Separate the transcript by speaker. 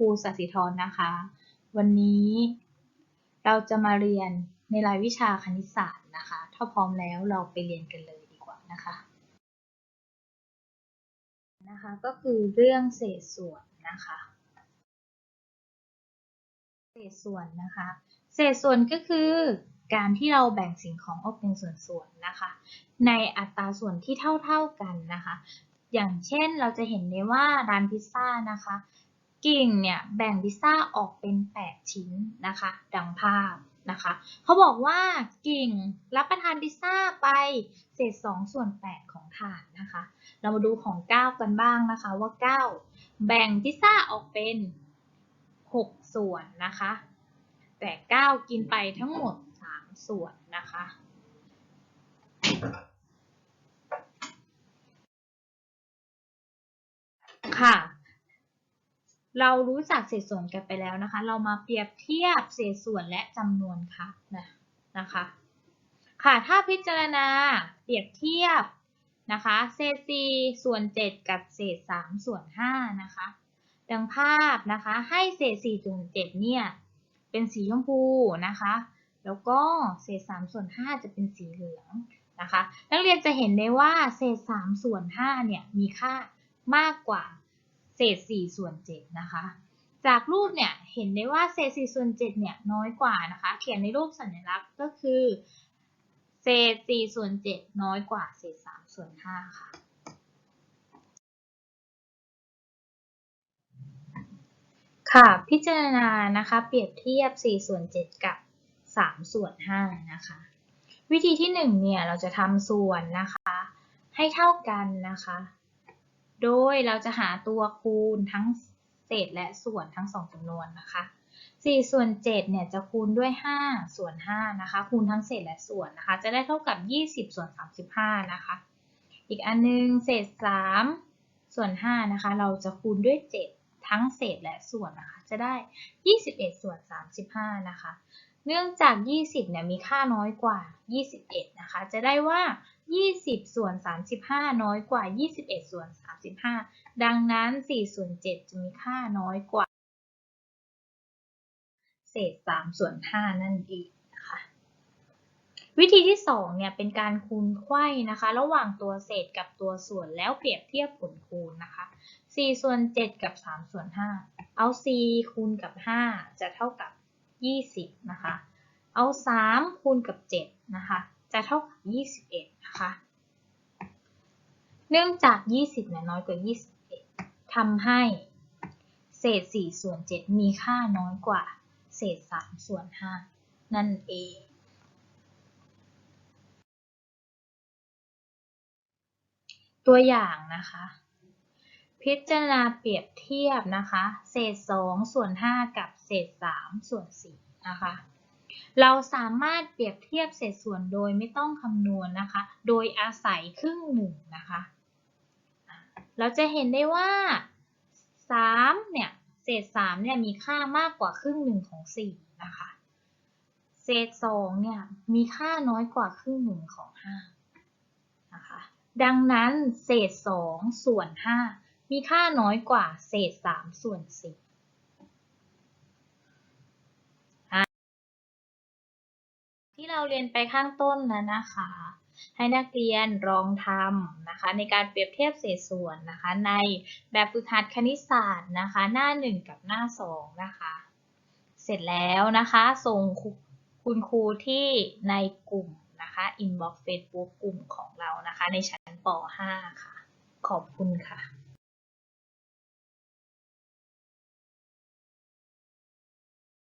Speaker 1: ครูสัสิธรนะคะ วันนี้เราจะมาเรียนในรายวิชาคณิตศาสตร์นะคะ ถ้าพร้อมแล้วเราไปเรียนกันเลยดีกว่านะคะนะคะก็คือเรื่องเศษส่วนนะคะ เศษส่วนนะคะ เศษส่วนก็คือการที่เราแบ่งสิ่งของออกเป็นส่วนๆนะคะ ในอัตราส่วนที่เท่าๆกันนะคะ อย่างเช่นเราจะเห็นได้ว่าร้านพิซซ่านะคะ กิ่งเนี่ยแบ่งพิซซ่าออกเป็น 8 ชิ้นนะคะ ดังภาพนะคะเขาบอกว่ากิ่งรับประทานพิซซ่าไปเศษ2ส่วน 8 ของถาดนะคะ เรามาดูของ9กันบ้างนะคะว่า 9 แบ่งพิซซ่าออกเป็น 6 ส่วนนะคะ แต่ 9 กินไปทั้งหมด 3 ส่วนนะคะค่ะ เรารู้จักเศษส่วนกันไปแล้วนะคะ เรามาเปรียบเทียบเศษส่วนและจำนวนค่ะนะนะคะ ค่ะ ถ้าพิจารณาเปรียบเทียบนะคะ เศษ4ส่วน 7 กับเศษ 3 ส่วน 5 นะคะ ดังภาพนะคะ ให้เศษ4ส่วน7เนี่ย เป็นสีชมพูนะคะ แล้วก็เศษ 3 ส่วน 5 จะเป็นสีเหลืองนะคะ นักเรียนจะเห็นได้ว่าเศษ 3 ส่วน 5 เนี่ย มีค่ามากกว่า เศษ4ส่วน7นะคะ จากรูปเนี่ยเห็นได้ว่าเศษ4ส่วน7เนี่ยน้อยกว่านะคะ เขียนในรูปสัญลักษณ์ก็คือเศษ4ส่วน7น้อยกว่าเศษ3ส่วน5ค่ะค่ะ พิจารณานะคะ เปรียบเทียบ 4 ส่วน 7 กับ 3 ส่วน 5 นะคะ วิธีที่ 1 เนี่ย เราจะทำส่วนนะคะ ให้เท่ากันนะคะ โดยเราจะหาตัวคูณทั้งเศษและส่วนทั้ง2จำนวนนะคะ4ส่วน7เนี่ยจะคูณด้วย 5 ส่วน5นะคะ คูณทั้งเศษและส่วนนะคะ จะได้เท่ากับ 20 ส่วน 35 นะคะ อีกอันนึงเศษ 3 ส่วน5นะคะ เราจะคูณด้วย 7 ทั้งเศษและส่วนนะคะ จะได้ 21 ส่วน 35 นะคะ เนื่องจาก 20เนี่ยมีค่าน้อยกว่า 21 นะคะ จะได้ว่า 20 ส่วน 35 น้อยกว่า 21 ส่วน 35 ดังนั้น 4 ส่วน 7 จะมีค่าน้อยกว่า เศษ 3 ส่วน 5 นั่นเองนะคะ วิธีที่ 2 เนี่ย เป็นการคูณไขว้นะคะ ระหว่างตัวเศษกับตัวส่วนแล้วเปรียบเทียบผลคูณนะคะ 4 ส่วน 7 กับ 3 ส่วน 5 เอา 4 คูณกับ 5 จะเท่ากับ 20 นะคะ เอา 3 คูณกับ 7 นะคะ จะเท่ากับ 21 นะคะ เนื่องจาก 20เนี่ยน้อยกว่า 21 ทำให้เศษ 4 ส่วน 7 มีค่าน้อยกว่า เศษ 3 ส่วน 5 นั่นเองตัวอย่างนะคะ พิจารณาเปรียบเทียบนะคะ เศษ 2 ส่วน 5 กับเศษ 3 ส่วน 4 นะคะ เราสามารถเปรียบเทียบเศษส่วนโดยไม่ต้องคำนวณนะคะ โดยอาศัยครึ่งหนึ่งนะคะ เราจะเห็นได้ว่า 3 เนี่ย เศษ 3 เนี่ยมีค่ามากกว่าครึ่งหนึ่งของ 4 นะคะ เศษ 2 เนี่ยมีค่าน้อยกว่าครึ่งหนึ่งของ 5 นะคะ ดังนั้นเศษ 2 ส่วน 5 มีค่าน้อยกว่าเศษ 3 ส่วน4ที่เราเรียนไปข้างต้นแล้วนะคะ ให้นักเรียนลองทำนะคะ ในการเปรียบเทียบเศษส่วนนะคะ ในแบบฝึกหัดคณิตศาสตร์นะคะ หน้า 1 กับหน้า 2 นะคะ เสร็จแล้วนะคะ ส่งคุณครูที่ในกลุ่มนะคะ inbox Facebook กลุ่มของเรานะคะ ในชั้นป .5 ค่ะ ขอบคุณค่ะ